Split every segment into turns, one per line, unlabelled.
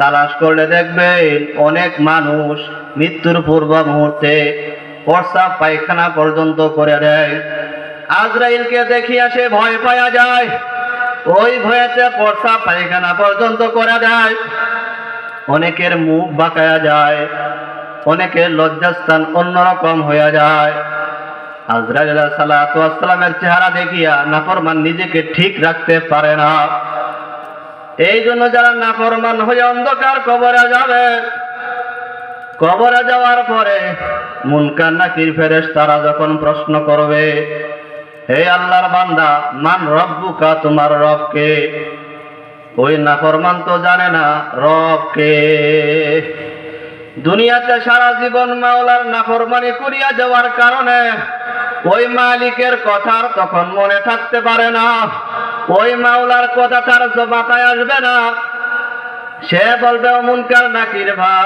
তালাশ করলে দেখবেন অনেক মানুষ মৃত্যুর পূর্ব মুহূর্তে প্রস্রাব পায়খানা পর্যন্ত করে দেয়। আজরাইলকে দেখিয়া সে ভয় পাওয়া যায়। ওই ভয়েতে প্রস্রাব পায়খানা পর্যন্ত করে দেয়। অনেকের মুখ বাঁকায়া যায়, অনেকের লজ্জাস্থান অন্যরকম হয়ে যায়। আজরাইল সালামের চেহারা দেখিয়া নাফরমান নিজেকে ঠিক রাখতে পারে না। এই জন্য যারা নাফরমান হয়ে অন্ধকার কবরে যাবে, কবরে যাওয়ার পরে মুনকার নাকির ফেরেশ তারা যখন প্রশ্ন করবে, হে আল্লাহর বান্দা, মান রব্বুকা তোমার রবকে? ওই নাফরমান তো জানে না, রবকে? দুনিয়াতে সারা জীবন মাওলার নাফরমানি করিয়া যাওয়ার কারণে ওই মালিকের কথার তখন মনে থাকতে পারে না। ওই মাওলার কথা তার মাথায় আসবে না। সে বলবে, অমুনকার নাকির ভাই,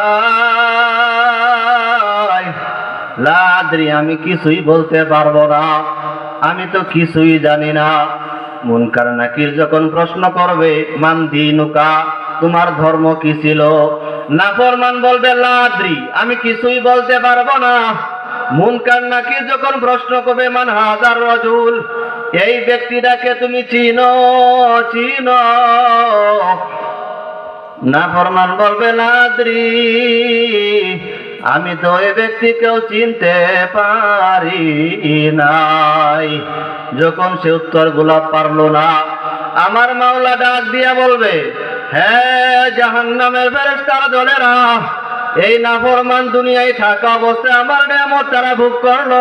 লাদ্রি, আমি কিছুই বলতে পারব না। আমি তো কিছুই জানি না। মুনকার নাকির যখন প্রশ্ন করবে, মান দিনুকা, তোমার ধর্ম কি ছিল? নাফরমান বলবে, লাদ্রি, আমি কিছুই বলতে পারব না। মুনকার নাকির যখন প্রশ্ন করবে, মান হাজার রজুল এই ব্যক্তিটাকে তুমি চিনো চিনো। না ফরমান বলবে লাদ্রি আমি তো ওই ব্যক্তিকেও চিনতে পারি নাই। যখন সে উত্তরগুলা পারল না, আমার মাওলা ডাক দিয়া বলবে হ্যাঁ জাহান নামের ফেরেস্তার দলেরা, এই নাফরমান দুনিয়ায় থাকা অবস্থায় আমার নিয়ামত তারা ভোগ করল।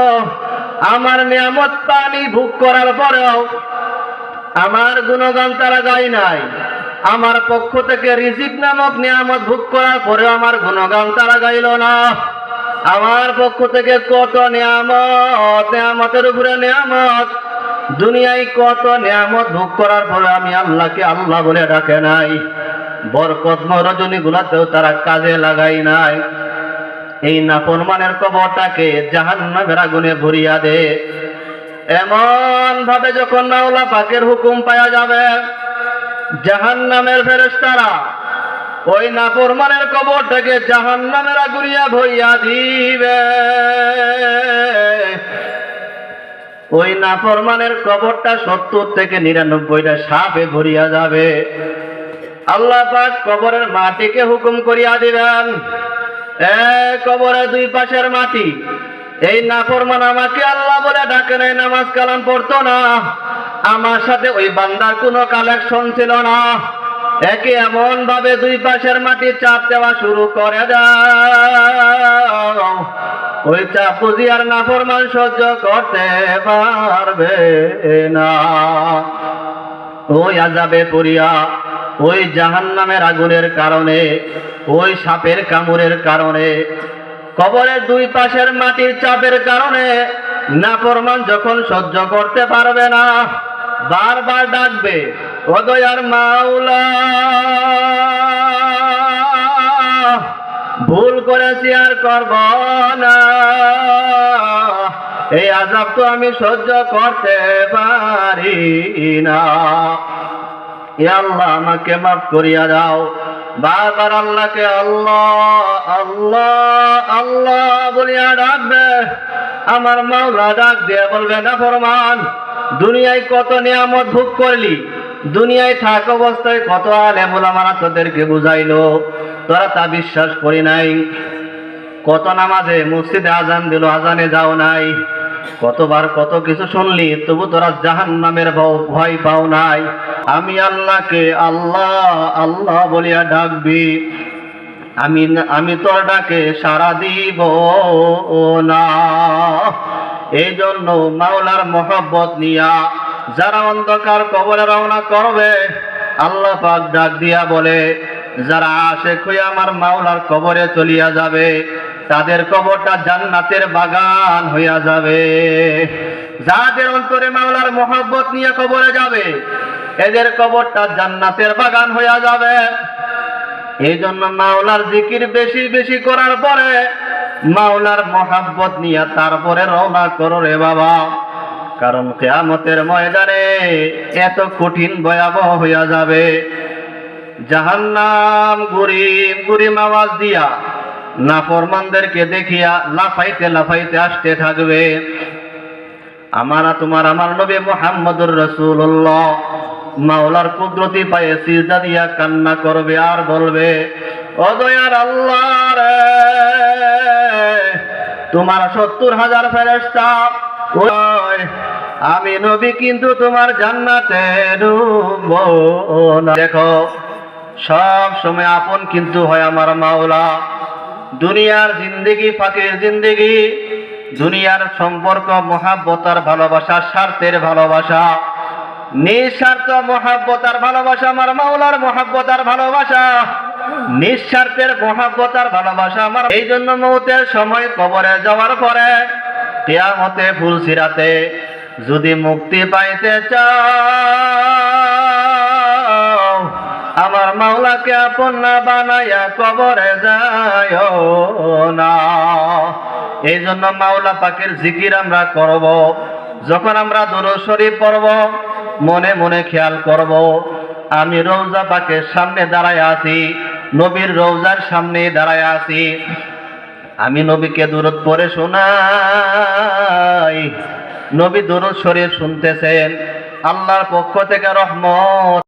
আমার নিয়ামত পানি ভোগ করার পরেও আমার গুণগান তারা গাই নাই। আমার পক্ষ থেকে রিজিক নামক নিয়ামত ভোগ করার পরেও আমার গুণগান তারা গাইল না। আমার পক্ষ থেকে কত নিয়ামত, নিয়ামতের উপরে নিয়ামত, দুনিয়ায় কত নিয়ামত ভোগ করার পরে আমি আল্লাহকে আল্লাহ বলে ডাকে নাই। বরকত রজনী গুলাতেও তারা কাজে লাগাই নাই। এই নাফরমানের কবরটাকে জাহান্নামের আগুনে ভরিয়া দে। এমন ভাবে যখন মাওলা পাকের হুকুম পাওয়া যাবে জাহান নামের ফেরেস্তারা ওই নাফরমানের কবরটাকে জাহান নামের আগুনিয়া ভরিয়া দিবে। ওই নাফরমানের কবরটা সত্তর থেকে নিরানব্বইটা সাপে ভরিয়া যাবে। আল্লাহ পাক কবরের মাটিকে হুকুম করিয়া দিবেন। এ কবরের দুই পাশের মাটি। এই নাফরমান আমাকে আল্লাহ বলে ডাকে নাই, নামাজ কালাম পড়তো না। আমার সাথে ওই বান্দার কোনো কালেকশন ছিল না। একে এমন ভাবে দুই পাশের মাটি চাপ দেওয়া শুরু করে দাও। ওই চাপ বুঝি আর নাফরমান সহ্য করতে পারবে না। ওই আজাবে পড়িয়া ওই জাহান নামের আগুনের কারণে, ওই সাপের কামড়ের কারণে, কবরের দুই পাশের মাটির চাপের কারণে নাফরমান যখন সহ্য করতে পারবে না, বারবার ডাকবে, ও দয়ার মাওলা, ভুল করেছি আর করব না। এই আজাব তো আমি সহ্য করতে পারি না। আল্লাহ, আমাকে মাফ করিয়া দাও। বারবার আল্লাহকে আল্লাহ আল্লাহ আল্লাহ বলিয়া ডাকবে। আমার মাওলা ডাক দিয়ে বলবে, না ফরমান, দুনিয়ায় কত নিয়ামত ভোগ করলি? দুনিয়ায় থাক অবস্থায় কত আলেমুল আমার তোদেরকে বুঝাইলো। তোরা তা বিশ্বাস করি নাই। কত নামাজে মসজিদে আজান দিল আজানে যাও নাই। কতবার কত কিছু শুনলি, তবু তোরা জাহান নামের ভয় পাও নাই। আমি আল্লাহকে আল্লাহ আল্লাহ বলিয়া ডাকবি। আমি আমি তোর ডাকে সারা দিব না। এই জন্য মাওলার মহব্বত নিয়া যারা অন্ধকার কবরে রওনা করবে, আল্লাহ পাক ডাক দিয়া বলে, যারা আশেক হয়ে আমার মাওলার কবরে চলিয়া যাবে, তাদের কবরটা জান্নাতের বাগান হইয়া যাবে। যাদের অন্তরে মাওলার মহব্বত নিয়ে কবরে যাবে এদের কবরটা জান্নাতের বাগান হইয়া যাবে। এই জন্য মাওলার জিকির বেশি বেশি করার পরে মাওলার মহাব্বত নিয়ে তারপরে রওনা করো রে বাবা। কারণ কেয়ামতের ময়দানে এত কঠিন ভয়াবহ হইয়া যাবে। জাহান্নাম গরিব গরিব আওয়াজ দিয়া নাফরমানদেরকে দেখিয়া লাফাইতে লাফাইতে আসতে থাকবে। আমার তোমার আমার নবী মোহাম্মদুর রসুল্লাহ মাওলার কুদরতি পায়ে সিজদা দিয়া কান্না করবে আর বলবে, ও দয়ার আল্লাহ রে, তোমার সত্তর হাজার ফেরেস্তা আমি নবী কিন্তু তোমার জান্নাতে দেখো, সব সময় আপন কিন্তু হয় আমার মাওলা। দুনিয়ার জিন্দেগি ফাঁকির জিন্দেগি, দুনিয়ার সম্পর্ক মহাব্বতার ভালোবাসা স্বার্থের ভালোবাসা। নিঃস্বার্থ মহাব্বতার ভালোবাসা আমার মাওলার মহাব্বতার ভালোবাসা। নিঃস্বার্থের মহাব্বতার ভালোবাসা আমার এই জন্য মৌতের সময় কবরে যাওয়ার পরে কেয়ামতে ফুল সিরাতে যদি মুক্তি পাইতে চাও, আমার মাওলাকে আপন না বানাইয়া কবরে যায় না। এই জন্য মাওলা পাকের জিকির আমরা করব। যখন আমরা দুরূদ শরীফ পড়ব মনে মনে খেয়াল করব। আমি রৌজা পাকের সামনে দাঁড়ায় আছি, নবীর রৌজার সামনে দাঁড়ায় আছি। আমি নবীকে দূরত পরে শোনাই। নবী দূরত শরীর শুনতেছেন। আল্লাহর পক্ষ থেকে রহমত।